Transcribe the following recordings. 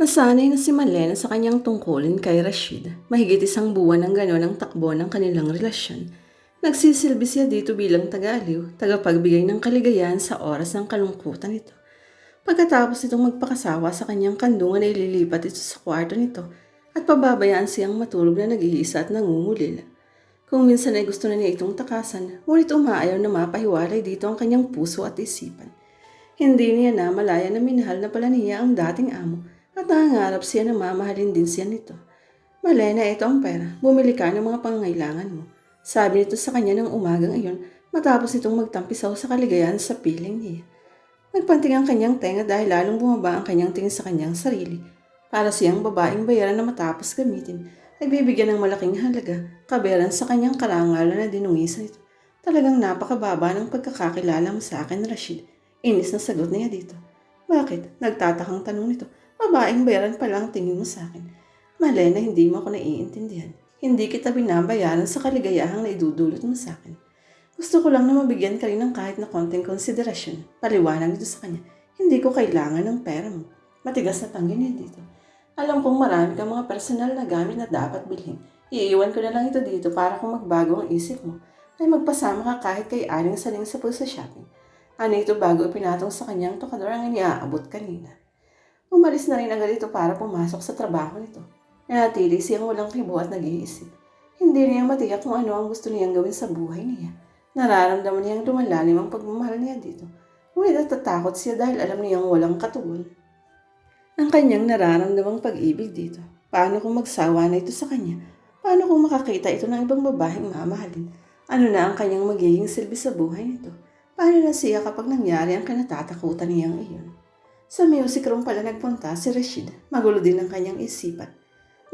Nasanay na si Malena sa kanyang tungkulin kay Rashid. Mahigit isang buwan ng gano'n ang takbo ng kanilang relasyon. Nagsisilbi siya dito bilang taga-aliw, tagapagbigay ng kaligayahan sa oras ng kalungkutan nito. Pagkatapos itong magpakasawa sa kanyang kandungan ay lilipat ito sa kwarto nito at pababayaan siyang matulog na nag-iisa at nangungulila. Kung minsan ay gusto na niya itong takasan, ngunit umaayaw na mapahiwalay dito ang kanyang puso at isipan. Hindi niya na malaya na minahal na pala niya ang dating amo at nangangarap siya na mamahalin din siya nito. Malena, ito ang pera. Bumili ka ng mga pangangailangan mo. Sabi nito sa kanya ng umagang iyon matapos itong magtampisaw sa kaligayahan sa piling niya. Nagpanting ang kanyang tenga dahil lalong bumaba ang kanyang tingin sa kanyang sarili. Para siyang babaeng bayaran na matapos gamitin ay bibigyan ng malaking halaga kaberan sa kanyang karangalan na dinungisan ito. Talagang napakababa ng pagkakakilala mo sa akin, Rashid. Inis na sagot niya dito. Bakit? Nagtatakang tanong nito. Babaeng bayaran pa lang tingin mo sa akin. Malena, hindi mo ako naiintindihan. Hindi kita binabayaran sa kaligayahang na idudulot mo sa akin. Gusto ko lang na mabigyan ka rin ng kahit na konting konsiderasyon. Paliwanag nito sa kanya. Hindi ko kailangan ng pera mo. Matigas na tanggi niya dito. Alam kong marami kang mga personal na gamit na dapat bilhin. Iiwan ko na lang ito dito para kung magbago ang isip mo, ay magpasama ka kahit kay Aling Saling sa sa shopping. Ano ito bago ipinatong sa kanyang tokador ang iniaabot kanina. Umalis na rin agad ito para pumasok sa trabaho nito. Nanatili siyang walang kibo at nag-iisip. Hindi niya matiyak kung ano ang gusto niyang gawin sa buhay niya. Nararamdaman niyang lumalalim ang pagmamahal niya dito. Ngunit natatakot siya dahil alam niyang walang katugon. Ang kanyang nararamdamang pag-ibig dito. Paano kung magsawa na ito sa kanya? Paano kung makakita ito ng ibang babaeng mamahalin? Ano na ang kanyang magiging silbi sa buhay nito? Paano na siya kapag nangyari ang kinatatakutan niyang iyon? Sa music room pala nagpunta si Rashid. Magulo din ang kanyang isipan.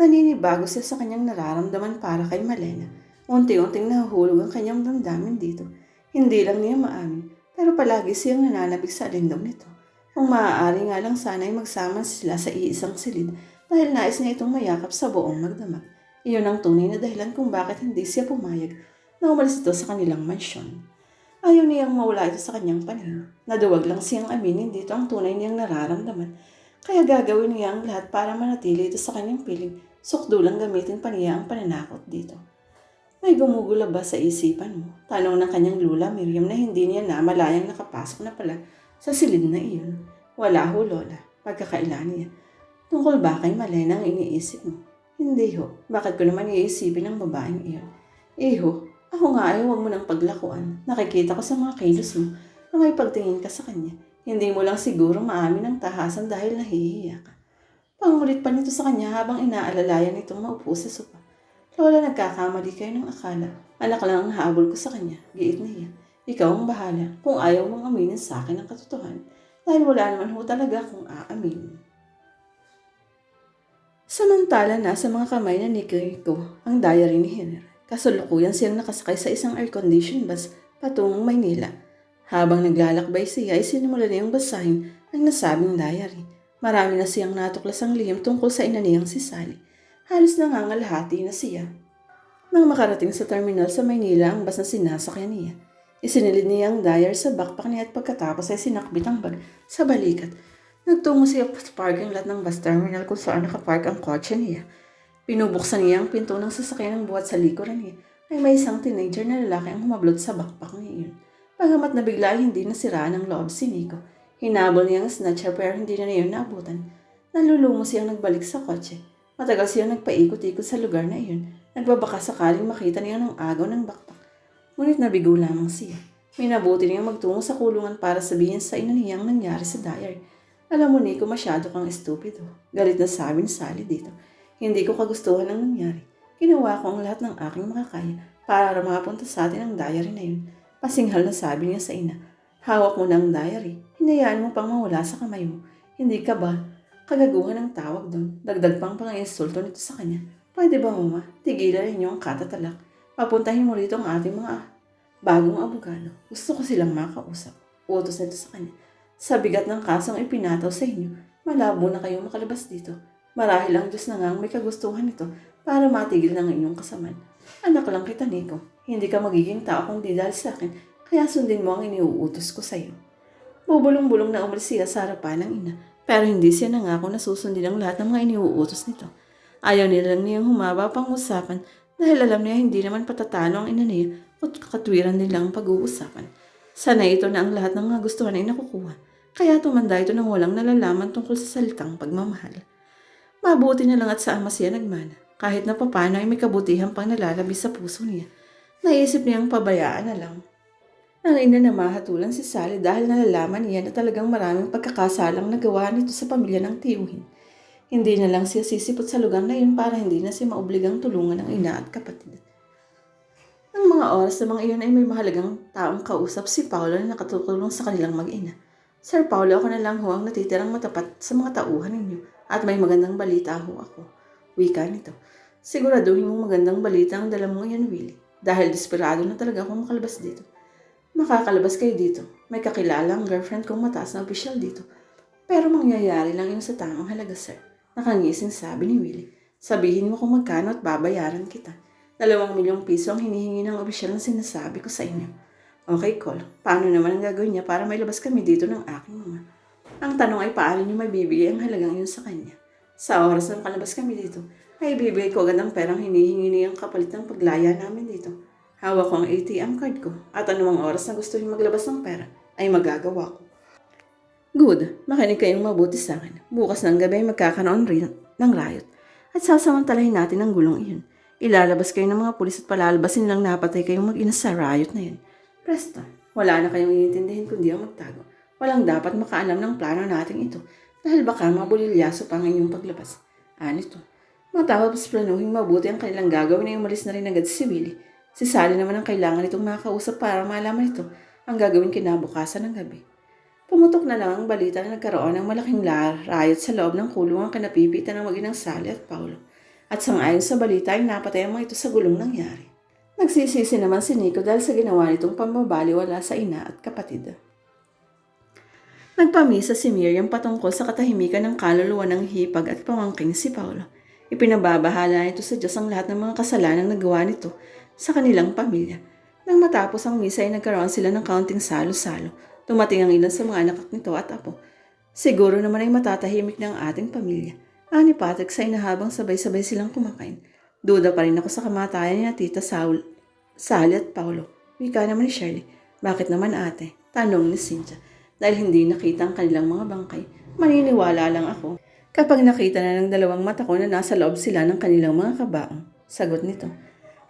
Naninibago siya sa kanyang nararamdaman para kay Malena. Unti-unting nahuhulog ang kanyang damdamin dito. Hindi lang niya maamin, pero palagi siyang nananabig sa alindom nito. Kung maaari nga lang sana ay magsama sila sa iisang silid dahil nais niya itong mayakap sa buong magdamag. Iyon ang tunay na dahilan kung bakit hindi siya pumayag na umalis ito sa kanilang mansyon. Ayaw niyang mawala ito sa kanyang paningin. Naduwag lang siyang aminin dito ang tunay niyang nararamdaman. Kaya gagawin niya ang lahat para manatili ito sa kanyang piling. Sukdulang gamitin pa niya ang pananakot dito. May gumugula ba sa isipan mo? Tanong ng kanyang lula Miriam na hindi niya na malayang nakapasok na pala sa silid na iyon. Wala ho, Lola. Pagkakailan niya. Tungkol ba kay Malena ang iniisip mo? Hindi ho. Bakit ko naman iisipin ang babaeng iyon? Eh ho, ako nga ay huwag mo nang paglakuan. Nakikita ko sa mga kilos mo na may pagtingin ka sa kanya. Hindi mo lang siguro maamin ang tahasan dahil nahihiya ka. Pangulit pa nito sa kanya habang inaalalayan nitong maupo sa sopa. Lola, nagkakamali kayo ng akala. Anak lang ang habol ko sa kanya. Giit niya. Ikaw ang bahala kung ayaw mong aminin sa akin ang katotohanan dahil wala naman ho talaga kung aaminin. Samantala nasa mga kamay na ni Kiriko ang diary ni Henry. Kasulukuyan siyang nakasakay sa isang air-conditioned bus patungong Maynila. Habang naglalakbay siya ay sinimula niyang basahin ang nasabing diary. Marami na siyang natuklasang lihim tungkol sa ina niyang si Sally. Halos nangangalahati na siya. Nang makarating sa terminal sa Maynila ang bus na sinasakyan niya, Isinilid niya ang diary sa backpack niya at pagkatapos ay sinakbit ang bag sa balikat. Nagtungo siya sa parking lot ng bus terminal kung saan nakapark ang kotse niya. Pinubuksan niya ang pinto ng sasakyan ng buhat sa likuran niya ay may isang teenager na lalaki ang humablot sa backpack niya iyon. Pagamat nabigla ay hindi nasiraan ng loob si Nico. Hinabol niya ang snatcher pero hindi na niyon naabutan. Nalulungo siyang nagbalik sa kotse. Matagal siyang nagpaikot-ikot sa lugar na iyon. Nagbabaka sakaling makita niya ng agaw ng backpack. Ngunit nabigo lamang siya. Minabuti niyang magtungo sa kulungan para sabihin sa ina niya ang nangyari sa diary. Alam mo, Nico, masyado kang estupido. Galit na sabi ni Sally dito. Hindi ko kagustuhan ang nangyari. Ginawa ko ang lahat ng aking makakaya para mapunta sa atin ang diary na yun. Pasinghal na sabi niya sa ina. Hawak mo na ang diary. Hinayaan mo pang mawala sa kamay mo. Hindi ka ba? Kagaguhan ang tawag doon. Dagdag pang pang-insulto nito sa kanya. Pwede ba, mama? Tigilan ninyo ang katatalak. Papuntahin mo rito ang ating mga bagong abogado. Gusto ko silang makausap. Utos nito sa kanya. Sa bigat ng kasong ipinataw sa inyo, malabo na kayong makalabas dito. Marahil ang Diyos na nga may kagustuhan nito para matigil ng inyong kasaman. Anak lang kita, Nico. Hindi ka magiging tao kung di dahil sa akin, kaya sundin mo ang iniuutos ko sa iyo. Bubulong-bulong na umalis siya sa harapan ng ina Pero hindi siya nangako na susundin ang lahat ng mga iniuutos nito. Ayaw nilang niyang humaba pang usapan dahil alam niya hindi naman patatalo ang ina niya at kakatwiran din lang ang pag-uusapan. Sanay ito na ang lahat ng mga gustuhan ay nakukuha. Kaya tumanda ito nang walang nalalaman tungkol sa salitang pagmamahal. Mabuti na lang at sa ama siya nagmana. Kahit na papano ay may kabutihan pang nalalabis sa puso niya. Naisip niyang pabayaan na lang. Ang ina na mahatulan si Sally dahil nalalaman niya na talagang maraming pagkakasalang nagawa nito sa pamilya ng tiyuhin. Hindi na lang siya sisipot sa lugar na yun para hindi na siya maobligang tulungan ng ina at kapatid. Ang mga oras na mga iyon ay may mahalagang taong kausap si Paolo na nakatutulong sa kanilang mag-ina. Sir Paolo, ako na lang ho ang natitirang matapat sa mga tauhan ninyo at may magandang balita ho ako. Wika nito. Siguraduhin mong magandang balita ang dala mo ngayon, Willie. Dahil desperado na talaga akong makalabas dito. Makakalabas kayo dito. May kakilalang girlfriend kong mataas na opisyal dito. Pero mangyayari lang yun sa tamang halaga, sir. Nakangising sabi ni Willie. Sabihin mo kung magkano at babayaran kita. Dalawang milyong piso ang hinihingi ng opisyal na sinasabi ko sa inyo. Okay, Cole. Paano naman ang gagawin niya para may labas kami dito ng aking mama? Ang tanong ay paano niyo may bibigay ang halagang yun sa kanya? Sa oras na kalabas kami dito, ay ibibigay ko agad ang perang hinihingi niyang kapalit ng paglaya namin dito. Hawak ko ang ATM card ko at anumang oras na gusto niyo maglabas ng pera ay magagawa ko. Good. Makinig kayong mabuti sa akin. Bukas ng gabi ay magkakaroon rin ng riot. At sasamantalahin natin ang gulong iyon. Ilalabas kayo ng mga pulis at palalbasin lang napatay kayong mag-ina sa riot na yun. Presto. Wala na kayong iintindihin kundi ang magtago. Walang dapat makaalam ng plano natin ito dahil baka mabulilyaso pa ang inyong paglabas. Anito. Matapos planuhin mabuti ang kanilang gagawin ay umalis na rin agad si Willie. Si Sally naman ang kailangan itong makausap para malaman ito ang gagawin kinabukasan ng gabi. Pumutok na lang ang balita na nagkaroon ng malaking la- riot sa loob ng kulungan kanapipitan ng maginang Sally at Paulo. At sangayon sa balita ay napatay ang mga ito sa gulong nangyari. Nagsisisi naman si Nico dahil sa ginawa nitong pambabaliwala sa ina at kapatid. Nagpamisa si Miriam patungkol sa katahimikan ng kaluluwa ng hipag at pamangking si Paulo. Ipinababahala nito sa Diyos ang lahat ng mga kasalanan na gawa nito sa kanilang pamilya. Nang matapos ang misa ay nagkaroon sila ng kaunting salo-salo. Tumating ang ilan sa mga anak nito at apo. Siguro naman ay matatahimik na ating pamilya. Ani Patrick sa inahabang sabay-sabay silang kumakain. Duda pa rin ako sa kamatayan ni na Tita Saul, Sally at Paulo. Wika naman ni Shirley. Bakit naman ate? Tanong ni Cynthia. Dahil hindi nakita ang kanilang mga bangkay, maniniwala lang ako. Kapag nakita na ng dalawang mata ko na nasa loob sila ng kanilang mga kabaong. Sagot nito.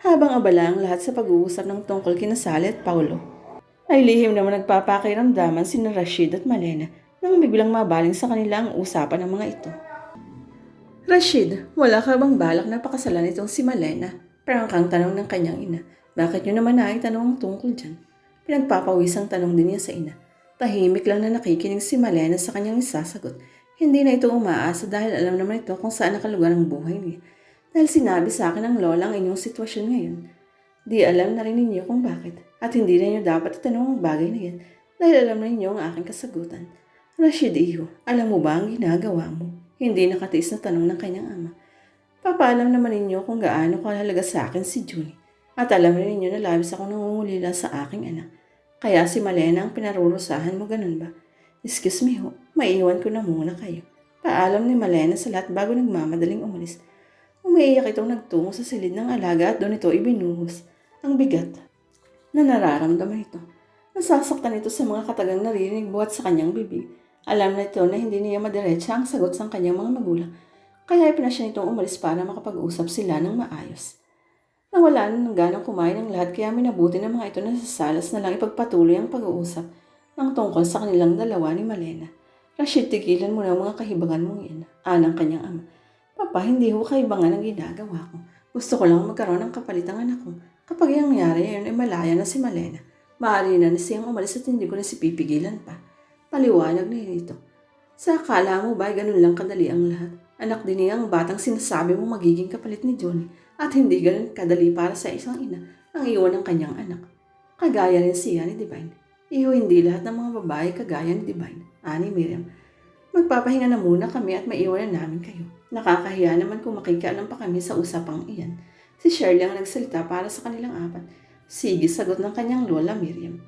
Habang abala ang lahat sa pag-uusap ng tungkol kina Sally at Paulo, ay lihim naman nagpapakiramdaman si Rashid at Malena nang biglang mabaling sa kanila ang usapan ng mga ito. Rashid, wala ka bang balak na pakasalan itong si Malena? Prangkang tanong ng kanyang ina. Bakit nyo naman na tanong ang tungkol dyan? Pinagpapawisang tanong din niya sa ina. Tahimik lang na nakikinig si Malena sa kanyang isasagot. Hindi na ito umaasa dahil alam naman ito kung saan nakalugar ang buhay niya. Dahil sinabi sa akin ng lola ang inyong sitwasyon ngayon. Di alam na rin ninyo kung bakit. At hindi na ninyo dapat itanong ang bagay na yan dahil alam na ninyo ang aking kasagutan. Rashid Iho, alam mo ba ang ginagawa mo? Hindi nakatiis na tanong ng kanyang ama. Papaalam naman ninyo kung gaano kahalaga sa akin si Junie. At alam rin ninyo na labis ako nangungulila sa aking anak. Kaya si Malena ang pinarurusahan mo, ganun ba? Excuse me ho, maiiwan ko na muna kayo. Paalam ni Malena sa lahat bago nagmamadaling umalis. Umiiyak itong nagtungo sa silid ng alaga at doon ito ibinuhos. Ang bigat na nararamdaman ito. Nasasaktan ito sa mga katagang narinig buhat sa kanyang bibig. Alam na ito na hindi niya madiretsa ang sagot sa kanyang mga magulang. Kaya ipinasya nitong umalis para makapag-usap sila ng maayos. Nawala na ng ganang kumain ng lahat kaya minabuti ng mga ito na sa salas na lang ipagpatuloy ang pag-uusap ng tungkol sa kanilang dalawa ni Malena. Rashid, tigilan mo na ang mga kahibangan mong yan. Anang kanyang ama. Papa, hindi ho kaibangan ang ginagawa ko. Gusto ko lang magkaroon ng kapalit ang anak ko. Kapag yung nangyari yun ay malaya na si Malena. Maaari na na siyang umalis at hindi ko na si pipigilan pa. Paliwanag na ito. Sa akala mo ba ganun lang kadali ang lahat? Anak din niya ang batang sinasabi mo magiging kapalit ni Johnny at hindi ganun kadali para sa isang ina ang iwan ng kanyang anak. Kagaya rin siya ni Divine. Iyo hindi lahat ng mga babae kagaya ni Divine. Ani Miriam. Magpapahinga na muna kami at maiwan na namin kayo. Nakakahiya naman kung makikialam pa kami sa usapang iyan. Si Shirley ang nagsalita para sa kanilang apat. Sige, sagot ng kanyang lola Miriam.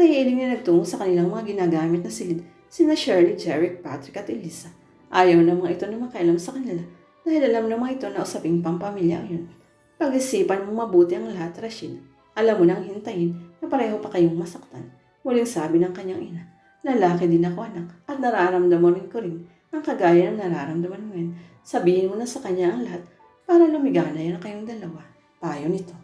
Naiiling niya nagtungo sa kanilang mga ginagamit na silid, sina Shirley, Jeric, Patrick at Elisa. Ayaw ng mga ito na makailam sa kanila dahil alam ng mga ito na usaping pampamilya yun. Pag-isipan mong mabuti ang lahat, Rashid. Alam mo nang hintayin na pareho pa kayong masaktan. Muling sabi ng kanyang ina, lalaki din ako anak at nararamdaman ko rin ang kagaya ng nararamdaman mo ngayon. Sabihin mo na sa kanya ang lahat para lumigana yan kayong dalawa. Payo nito.